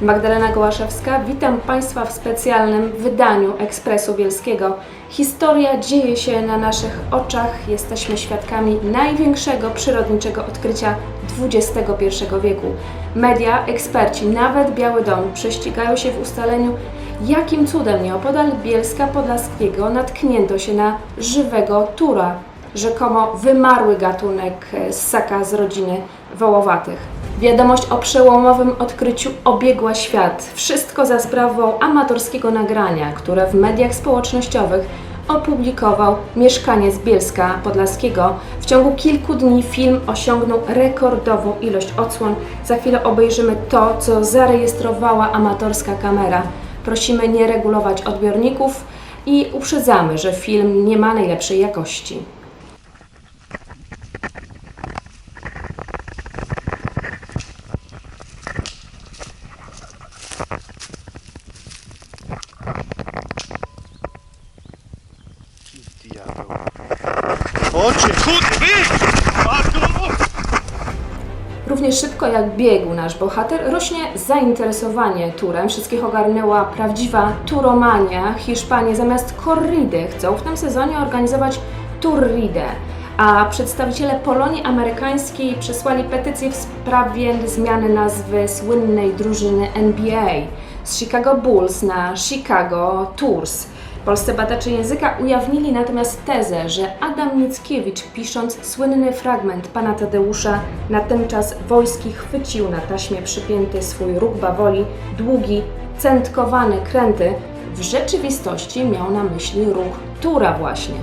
Magdalena Gołaszewska, witam Państwa w specjalnym wydaniu Ekspresu Bielskiego. Historia dzieje się na naszych oczach. Jesteśmy świadkami największego przyrodniczego odkrycia XXI wieku. Media, eksperci, nawet Biały Dom prześcigają się w ustaleniu, jakim cudem nieopodal Bielska Podlaskiego natknięto się na żywego tura, rzekomo wymarły gatunek e, ssaka z rodziny wołowatych. Wiadomość o przełomowym odkryciu obiegła świat. Wszystko za sprawą amatorskiego nagrania, które w mediach społecznościowych opublikował mieszkaniec Bielska Podlaskiego. W ciągu kilku dni film osiągnął rekordową ilość odsłon. Za chwilę obejrzymy to, co zarejestrowała amatorska kamera. Prosimy nie regulować odbiorników i uprzedzamy, że film nie ma najlepszej jakości. Diabeł. Kurwy! Równie szybko jak biegł nasz bohater, rośnie zainteresowanie turem. Wszystkich ogarnęła prawdziwa turomania. Hiszpanie zamiast corridy chcą w tym sezonie organizować turridę. A przedstawiciele Polonii Amerykańskiej przesłali petycję w sprawie zmiany nazwy słynnej drużyny NBA z Chicago Bulls na Chicago Tours. Polscy badacze języka ujawnili natomiast tezę, że Adam Mickiewicz, pisząc słynny fragment pana Tadeusza, na ten czas wojski chwycił na taśmie przypięty swój róg bawoli, długi, centkowany kręty, w rzeczywistości miał na myśli ruch tura właśnie.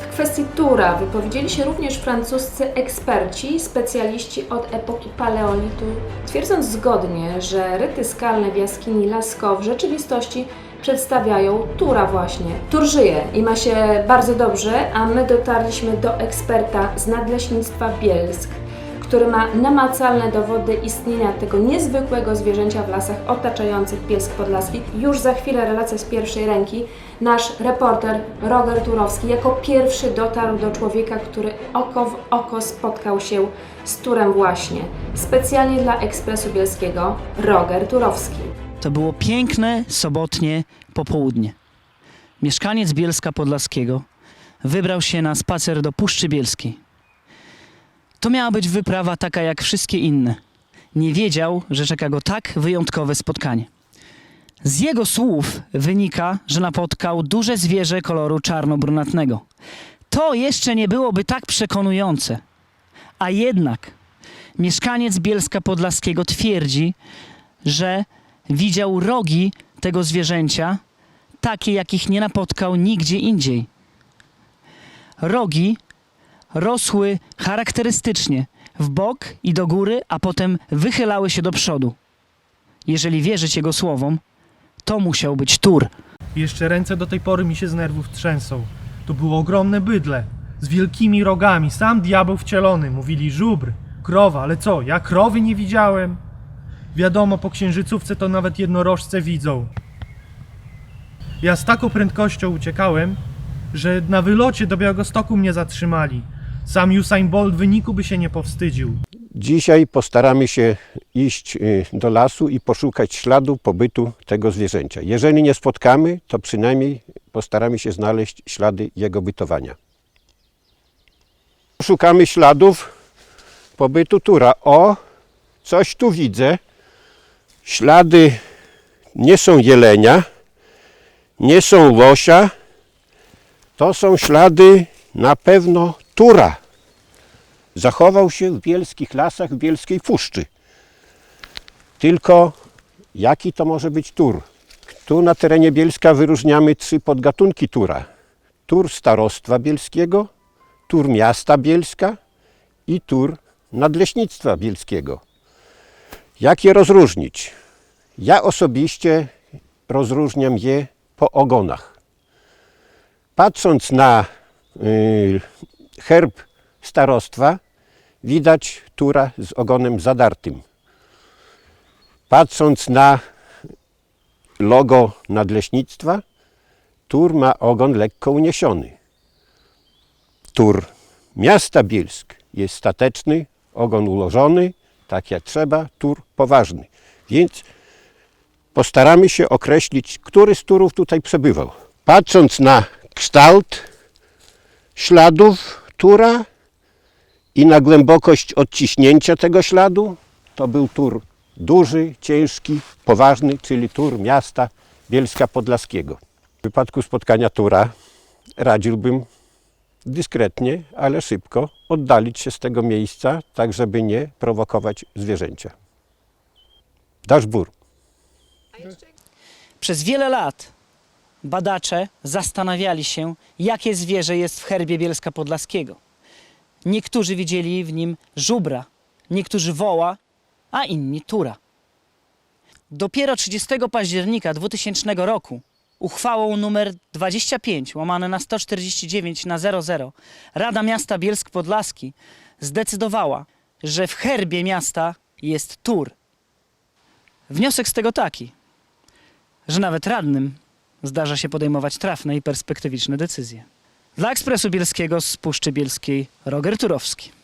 W kwestii tura wypowiedzieli się również francuscy eksperci, specjaliści od epoki paleolitu, twierdząc zgodnie, że ryty skalne w jaskini Lascaux w rzeczywistości przedstawiają tura właśnie. Tur żyje i ma się bardzo dobrze, a my dotarliśmy do eksperta z Nadleśnictwa Bielsk, który ma namacalne dowody istnienia tego niezwykłego zwierzęcia w lasach otaczających Bielsk Podlaski. Już za chwilę relacja z pierwszej ręki. Nasz reporter Roger Turowski jako pierwszy dotarł do człowieka, który oko w oko spotkał się z Turem właśnie. Specjalnie dla Ekspresu Bielskiego Roger Turowski. To było piękne sobotnie popołudnie. Mieszkaniec Bielska Podlaskiego wybrał się na spacer do Puszczy Bielskiej. To miała być wyprawa taka jak wszystkie inne. Nie wiedział, że czeka go tak wyjątkowe spotkanie. Z jego słów wynika, że napotkał duże zwierzę koloru czarno-brunatnego. To jeszcze nie byłoby tak przekonujące. A jednak mieszkaniec Bielska Podlaskiego twierdzi, że widział rogi tego zwierzęcia, takie jakich nie napotkał nigdzie indziej. Rogi rosły charakterystycznie w bok i do góry, a potem wychylały się do przodu. Jeżeli wierzyć jego słowom, to musiał być tur. Jeszcze ręce do tej pory mi się z nerwów trzęsą. To było ogromne bydle, z wielkimi rogami, sam diabeł wcielony. Mówili żubr, krowa, ale co, ja krowy nie widziałem? Wiadomo, po księżycówce to nawet jednorożce widzą. Ja z taką prędkością uciekałem, że na wylocie do Białegostoku mnie zatrzymali. Sam Usain Bolt w wyniku by się nie powstydził. Dzisiaj postaramy się iść y, do lasu i poszukać śladu pobytu tego zwierzęcia. Jeżeli nie spotkamy, to przynajmniej postaramy się znaleźć ślady jego bytowania. Szukamy śladów pobytu tura. O, coś tu widzę. Ślady nie są jelenia, nie są łosia. To są ślady na pewno tura zachował się w bielskich lasach, w bielskiej puszczy. Tylko jaki to może być tur? Tu na terenie Bielska wyróżniamy trzy podgatunki tura. Tur starostwa bielskiego, tur miasta Bielska i tur nadleśnictwa bielskiego. Jak je rozróżnić? Ja osobiście rozróżniam je po ogonach. Patrząc na y, herb starostwa widać tura z ogonem zadartym. Patrząc na logo nadleśnictwa, tur ma ogon lekko uniesiony. Tur miasta Bielsk jest stateczny, ogon ułożony, tak jak trzeba, tur poważny. Więc postaramy się określić, który z turów tutaj przebywał. Patrząc na kształt śladów tura i na głębokość odciśnięcia tego śladu, to był tur duży, ciężki, poważny, czyli tur miasta Bielska Podlaskiego. W wypadku spotkania tura radziłbym dyskretnie, ale szybko oddalić się z tego miejsca, tak żeby nie prowokować zwierzęcia. Dasz bór. Przez wiele lat badacze zastanawiali się, jakie zwierzę jest w herbie Bielska Podlaskiego. Niektórzy widzieli w nim żubra, niektórzy woła, a inni tura. Dopiero 30 października 2000 roku uchwałą numer 25 łamane na 149 na 00 Rada Miasta Bielsk Podlaski zdecydowała, że w herbie miasta jest tur. Wniosek z tego taki, że nawet radnym zdarza się podejmować trafne i perspektywiczne decyzje. Dla Ekspresu Bielskiego z Puszczy Bielskiej Roger Turowski.